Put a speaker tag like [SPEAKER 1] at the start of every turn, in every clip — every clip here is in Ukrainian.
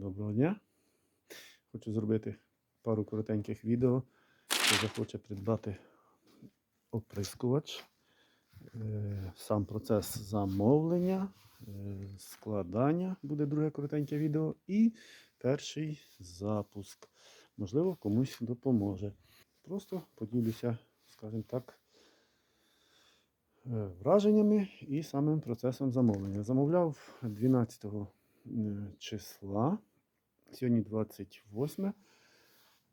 [SPEAKER 1] Доброго дня. Хочу зробити пару коротеньких відео. Хто захоче придбати оприскувач, е, сам процес замовлення, е, складання буде друге коротеньке відео. І перший запуск. Можливо, комусь допоможе. Просто поділюся, скажімо так, е, враженнями і самим процесом замовлення. Замовляв 12 е, числа. Сьогодні 28,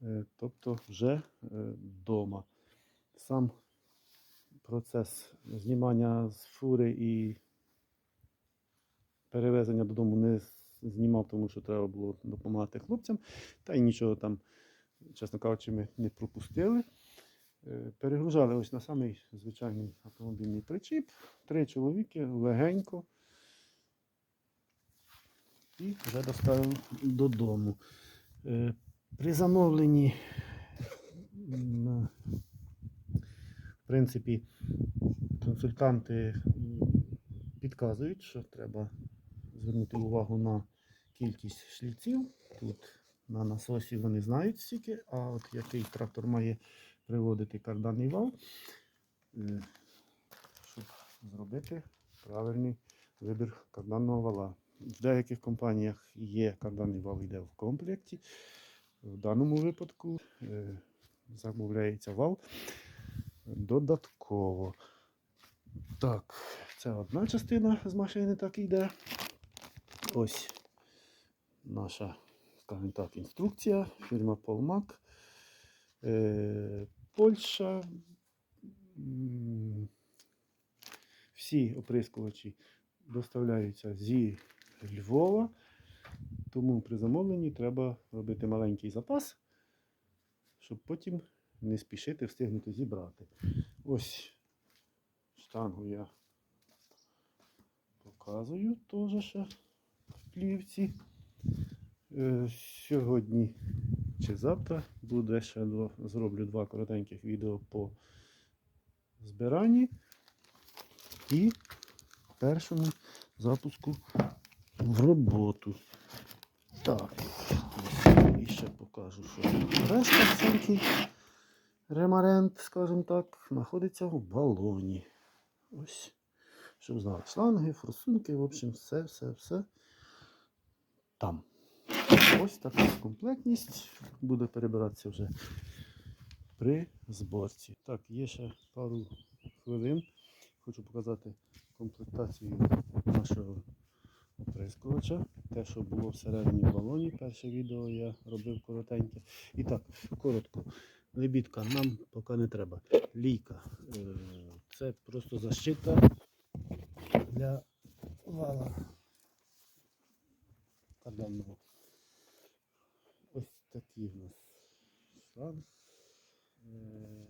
[SPEAKER 1] е, тобто вже вдома. Сам процес знімання з фури і перевезення додому не знімав, тому що треба було допомагати хлопцям. Та й нічого там, чесно кажучи, ми не пропустили. Е, Перегружали ось на самий звичайний автомобільний причіп. Три чоловіки легенько. І вже доставив додому. Е, При замовленні, в принципі, консультанти підказують, що треба звернути увагу на кількість шліців. Тут на насосі вони знають стільки, а от який трактор має приводити карданний вал, е, щоб зробити правильний вибір карданного вала. В деяких компаніях є карданний вал йде в комплекті. В даному випадку е, замовляється вал додатково. Так, це одна частина з машини так йде. Ось наша, скажімо так, інструкція. Фірма Полмак. Е, Польща. Всі оприскувачі доставляються зі Львова, тому при замовленні треба робити маленький запас, щоб потім не спішити встигнути зібрати. Ось штангу я показую теж ще в плівці. Е, Сьогодні чи завтра буде ще зроблю два коротеньких відео по збиранні і першому запуску в роботу. Так, і ще покажу, що решта всякий ремарент, скажімо так, знаходиться в балоні. Ось, щоб знали, шланги, форсунки, в общем, все, все, все там. Ось така комплектність буде перебиратися вже при зборці. Так, є ще пару хвилин. Хочу показати комплектацію нашого оприскувача. Те, що було всередині балоні. Перше відео я робив коротеньке. І так, коротко. Лебідка нам поки не треба. Лійка. Е, Це просто защита для вала карданного. Ось такий в нас шланг. Е,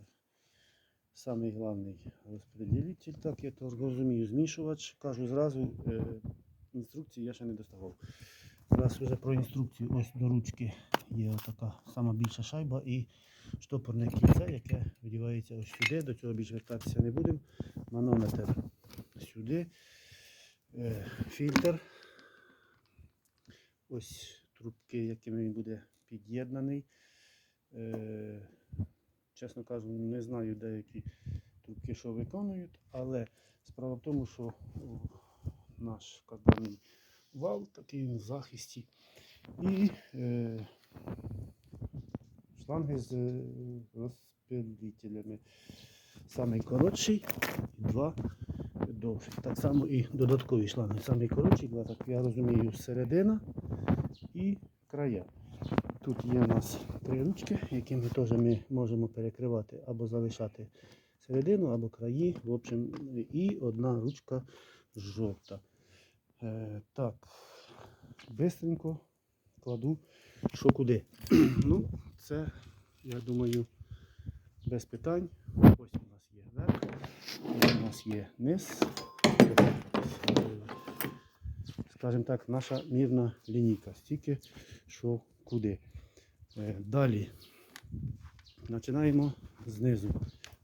[SPEAKER 1] Самий головний розпределитель, так я то розумію, змішувач. Кажу зразу, е, інструкції я ще не доставав. Зараз вже про інструкцію. Ось до ручки є така сама більша шайба і штопорне кільце, яке вдівається ось сюди. До цього більше вертатися не будемо. Манометр сюди. Е, фільтр. Ось трубки, якими він буде під'єднаний. Е, чесно кажу, не знаю деякі трубки, що виконують, але справа в тому, що наш карданний вал такий він в захисті. І е, шланги з е, розпилителями. Самий коротший і два довших. Так само і додаткові шланги. Самий коротший, два, так я розумію, середина і края. Тут є у нас три ручки, якими теж ми можемо перекривати або залишати середину, або краї. В общем, і одна ручка жовта. Е, так, бистренько кладу, що куди. ну, це, я думаю, без питань. Ось у нас є верх, ось у нас є низ. Скажімо так, наша мірна лінійка. Стільки, що куди. Е, Далі починаємо знизу.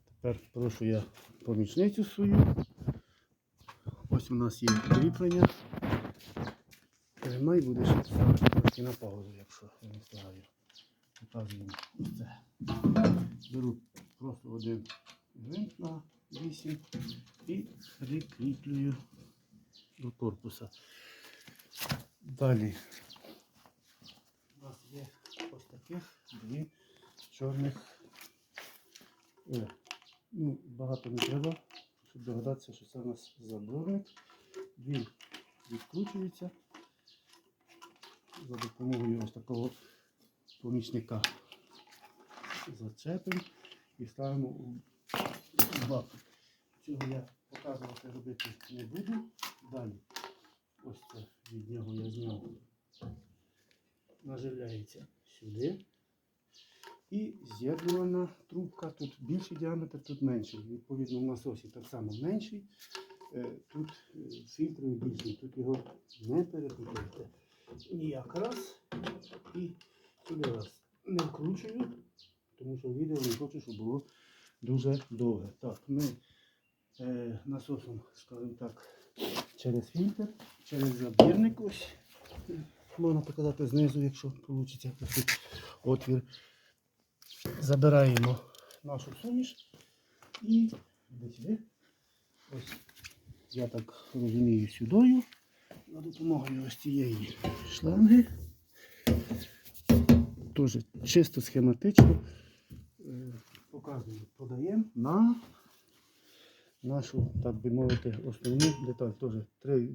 [SPEAKER 1] Тепер прошу я помічницю свою. Ось у нас є кріплення. Тримай, будеш ставити трошки на паузу, якщо я не встигаю. Показуємо це. Беру просто один гвинт на 8 і прикріплюю до корпуса. Далі у нас є ось таких дві чорних. Е, ну, багато не треба, щоб догадатися, що це у нас заборник. Він відкручується за допомогою ось такого помічника. Зачепимо і ставимо у бак. Цього я показувати робити не буду. Далі ось це від нього я зняв. Наживляється сюди. І з'єднувальна трубка. Тут більший діаметр, тут менший. Відповідно, в насосі так само менший. Е, Тут е, фільтри більші, тут його не перепутайте. Ніяк раз і сюди раз. Не вкручую, тому що відео не хочу, щоб було дуже довге. Так, ми е, насосом, скажімо так, через фільтр, через забірник ось. Можна показати знизу, якщо вийде отвір. Забираємо нашу суміш і десь сюди. Ось я так розумію сюдою. За допомогою ось цієї шланги. Теж чисто схематично е, показую, подаємо на нашу, так би мовити, основну деталь. Теж три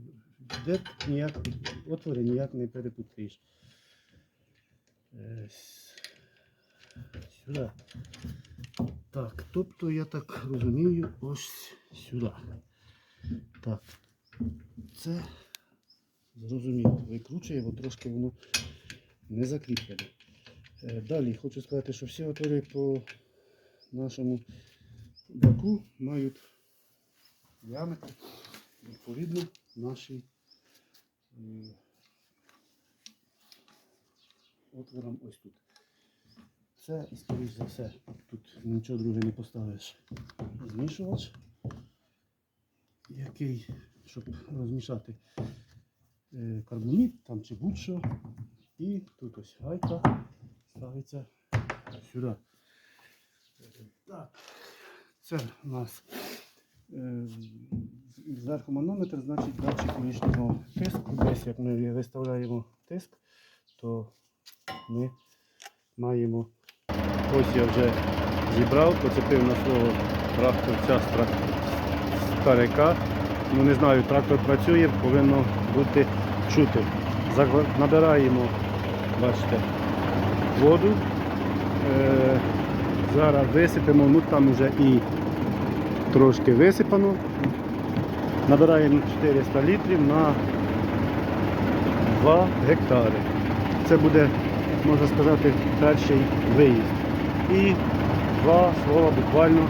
[SPEAKER 1] де ніяк, отвори ніяк не перепутаєш. Сюди. Так, тобто я так розумію, ось сюди. Так. Це зрозуміло. Викручуємо, трошки воно не закріплене. Е, Далі хочу сказати, що всі отвори по нашому баку мають діаметр відповідно нашій е, отворам ось тут. Це, і, скоріш за все, тут нічого друге не поставиш. Змішувач, який, щоб розмішати е, карбамід там чи будь-що. І тут ось гайка ставиться сюди. Так, це у нас е, зверху манометр, значить датчик колишнього тиску. Десь як ми виставляємо тиск, то ми маємо. Ось я вже зібрав, поцепив на свого тракторця старика. Ну не знаю, трактор працює, повинно бути чути. Набираємо, бачите, воду. Е, зараз висипемо, ну там вже і трошки висипано. Набираємо 400 літрів на 2 гектари. Це буде, можна сказати, перший виїзд. І два слова буквально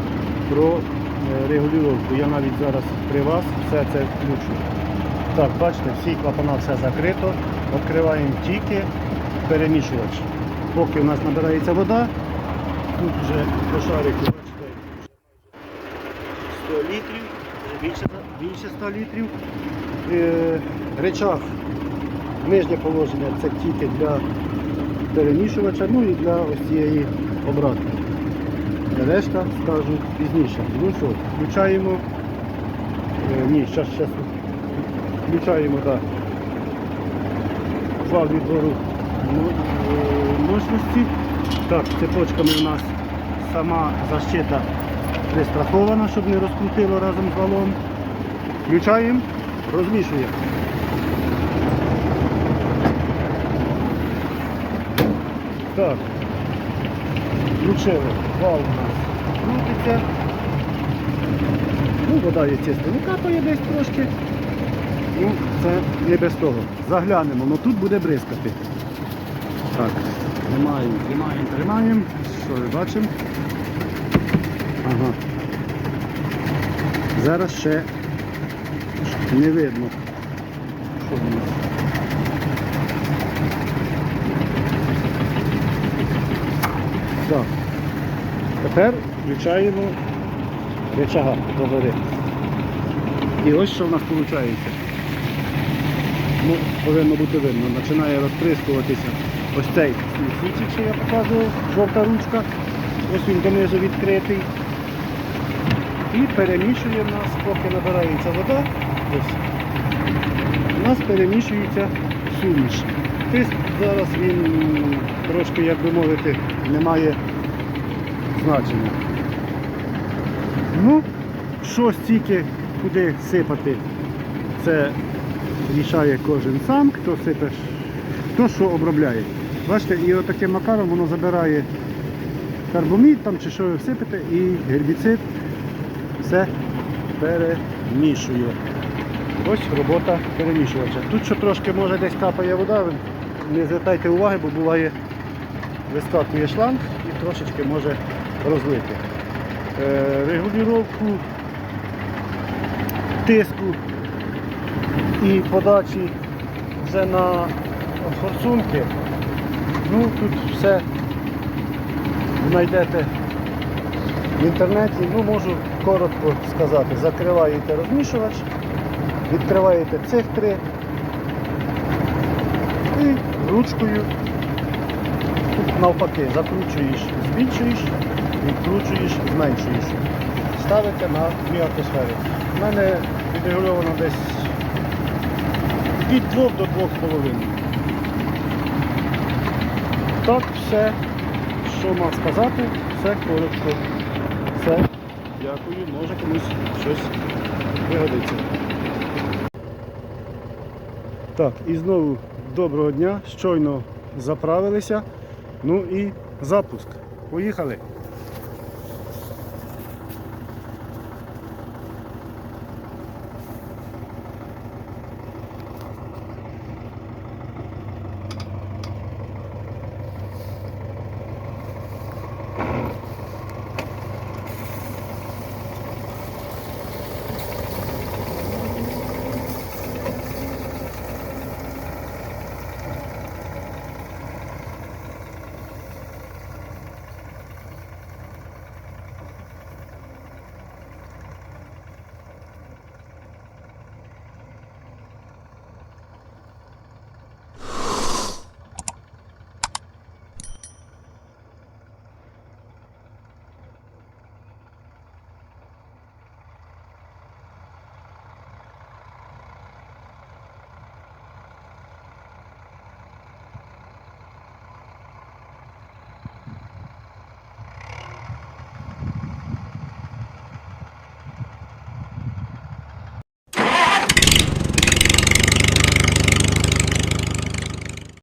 [SPEAKER 1] про е, регулювання. Я навіть зараз при вас все це включу. Так, бачите, всі клапана все закрито. Відкриваємо тільки перемішувач. Поки у нас набирається вода, тут вже по шарику, бачите, 100 літрів, більше, більше 100 літрів. Е, речах, нижнє положення це тільки для перемішувача, ну і для ось цієї обратки. Решта скажу пізніше. Ну що, включаємо. Е, ні, зараз, зараз. Включаємо, так. Вал відбору ну, е, мощності. Так, цепочками у нас сама защита пристрахована, щоб не розкрутило разом з валом. Включаємо, розмішуємо. Так, включили. Вал у нас крутиться. Ну, вода чисто, не капає десь трошки. Ну, це не без того. Заглянемо, але тут буде бризкати. Так, тримаємо, тримаємо, тримаємо. Що ми бачимо? Ага. Зараз ще не видно. Що в нас. Так. Тепер включаємо речага догори. І ось що в нас виходить. ну, повинно бути видно. Починає розприскуватися ось цей свічик, що я показував, жовта ручка. Ось він донизу відкритий. І перемішує в нас, поки набирається вода. Ось. У нас перемішується суміш. Тиск зараз він трошки, як би мовити, не має значення. Ну, що стільки куди сипати, це рішає кожен сам, хто сипе, хто що обробляє. Бачите, і отаким макаром воно забирає карбомід там чи що ви всипите, і гербіцид все перемішує. Ось робота перемішувача. Тут що трошки може десь капає вода, не звертайте уваги, бо буває вискакує шланг і трошечки може розлити. Е, регулювання тиску і подачі вже на форсунки. Ну, тут все знайдете в інтернеті. Ну, можу коротко сказати. Закриваєте розмішувач, відкриваєте цих три і ручкою навпаки закручуєш, збільшуєш, відкручуєш, зменшуєш. Ставите на 2 атмосфери. У мене відрегульовано десь від 2 до 2,5. Так, все, що мав сказати, все коротко. Все. Дякую, може комусь щось пригодиться. Так, і знову доброго дня. Щойно заправилися. Ну і запуск. Поїхали.